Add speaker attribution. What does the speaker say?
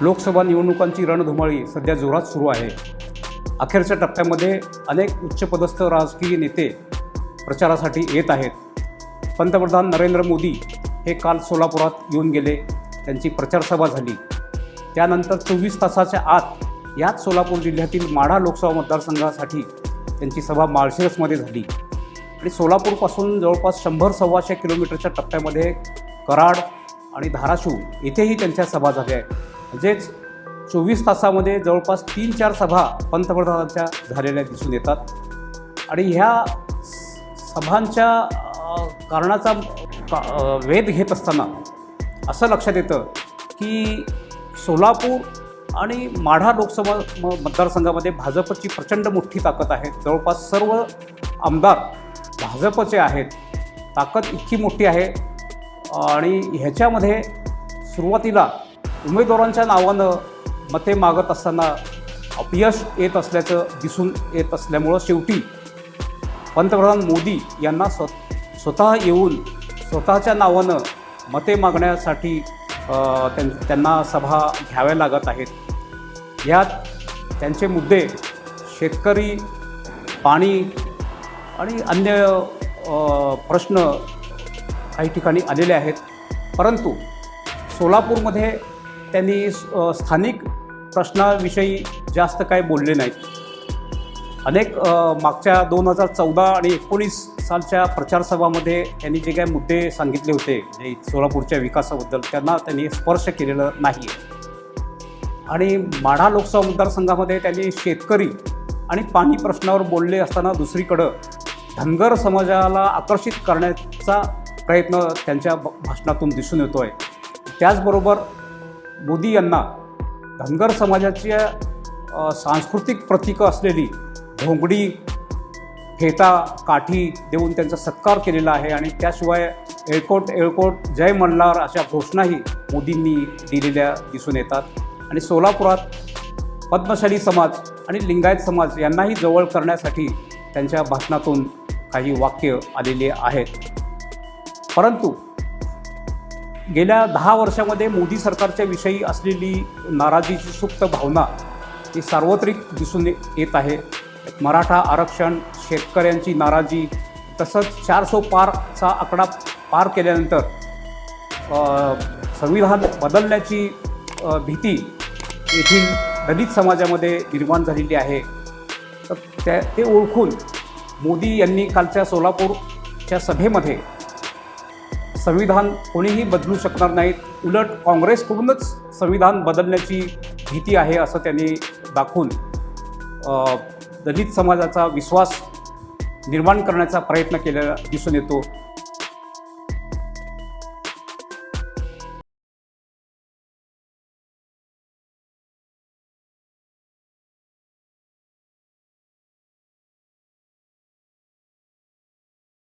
Speaker 1: लोकसभा निवडणुकांची रणधुमाळी सध्या जोरात सुरू आहे. अखेरच्या टप्प्यामध्ये अनेक उच्चपदस्थ राजकीय नेते प्रचारासाठी येत आहेत. पंतप्रधान नरेंद्र मोदी हे काल सोलापुरात येऊन गेले. त्यांची प्रचारसभा झाली. त्यानंतर चोवीस तासाच्या आत याच सोलापूर जिल्ह्यातील माढा लोकसभा मतदारसंघासाठी त्यांची सभा माळशिरसमध्ये झाली. आणि सोलापूरपासून जवळपास शंभर सव्वाशे किलोमीटरच्या टप्प्यामध्ये कराड आणि धाराशिव इथेही त्यांच्या सभा झाल्या आहेत. म्हणजेच चोवीस तासामध्ये जवळपास तीन चार सभा पंतप्रधानांच्या झालेल्या दिसून येतात. आणि ह्या सभांच्या कारणाचा का- वेध घेत असताना असं लक्षात येतं की सोलापूर आणि माढा लोकसभा म मतदारसंघामध्ये भाजपची प्रचंड मोठी ताकद आहे. जवळपास सर्व आमदार भाजपचे आहेत. ताकद इतकी मोठी आहे. आणि ह्याच्यामध्ये सुरुवातीला उमेदवारांच्या नावानं मते मागत असताना अपयश येत असल्याचं दिसून येत असल्यामुळं शेवटी पंतप्रधान मोदी यांना स्व स्वतः येऊन स्वतःच्या नावानं मते मागण्यासाठी त्यां त्यांना सभा घ्याव्या लागत आहेत. यात त्यांचे मुद्दे शेतकरी पाणी आणि अन्य प्रश्न काही ठिकाणी आलेले आहेत. परंतु सोलापूरमध्ये त्यांनी स्थानिक प्रश्नाविषयी जास्त काय बोलले नाहीत. अनेक मागच्या दोन हजार चौदा आणि एकोणीस सालच्या प्रचारसभामध्ये त्यांनी जे काही मुद्दे सांगितले होते जे सोलापूरच्या विकासाबद्दल त्यांना त्यांनी स्पर्श केलेलं नाही आणि माढा लोकसभा मतदारसंघामध्ये त्यांनी शेतकरी आणि पाणी प्रश्नावर बोलले असताना दुसरीकडं धनगर समाजाला आकर्षित करण्याचा प्रयत्न त्यांच्या भाषणातून दिसून येतो आहे त्याचबरोबर मोदी यांना धनगर समाजाच्या सांस्कृतिक प्रतीकं असलेली घोंगडी फेता काठी देऊन त्यांचा सत्कार केलेला आहे आणि त्याशिवाय एळकोट एळकोट जय मल्हार अशा घोषणाही मोदींनी दिलेल्या दिसून येतात. आणि सोलापुरात पद्मशाली समाज आणि लिंगायत समाज यांनाही जवळ करण्यासाठी त्यांच्या भाषणातून काही वाक्य आलेली आहेत. परंतु गेल्या दहा वर्षामध्ये मोदी सरकारच्या विषयी असलेली नाराजीची सुप्त भावना ही सार्वत्रिक दिसून येत आहे. मराठा आरक्षण शेतकऱ्यांची नाराजी तसंच चार सो पारचा आकडा पार केल्यानंतर संविधान बदलण्याची भीती येथील दलित समाजामध्ये निर्माण झालेली आहे. तर त्या ते ओळखून मोदी यांनी कालच्या सोलापूरच्या सभेमध्ये संविधान कोणीही बदलू शकणार नाहीत. उलट काँग्रेसकडूनच संविधान बदलण्याची भीती आहे असं त्यांनी दाखवून दलित समाजाचा विश्वास निर्माण करण्याचा प्रयत्न केलेला दिसून येतो.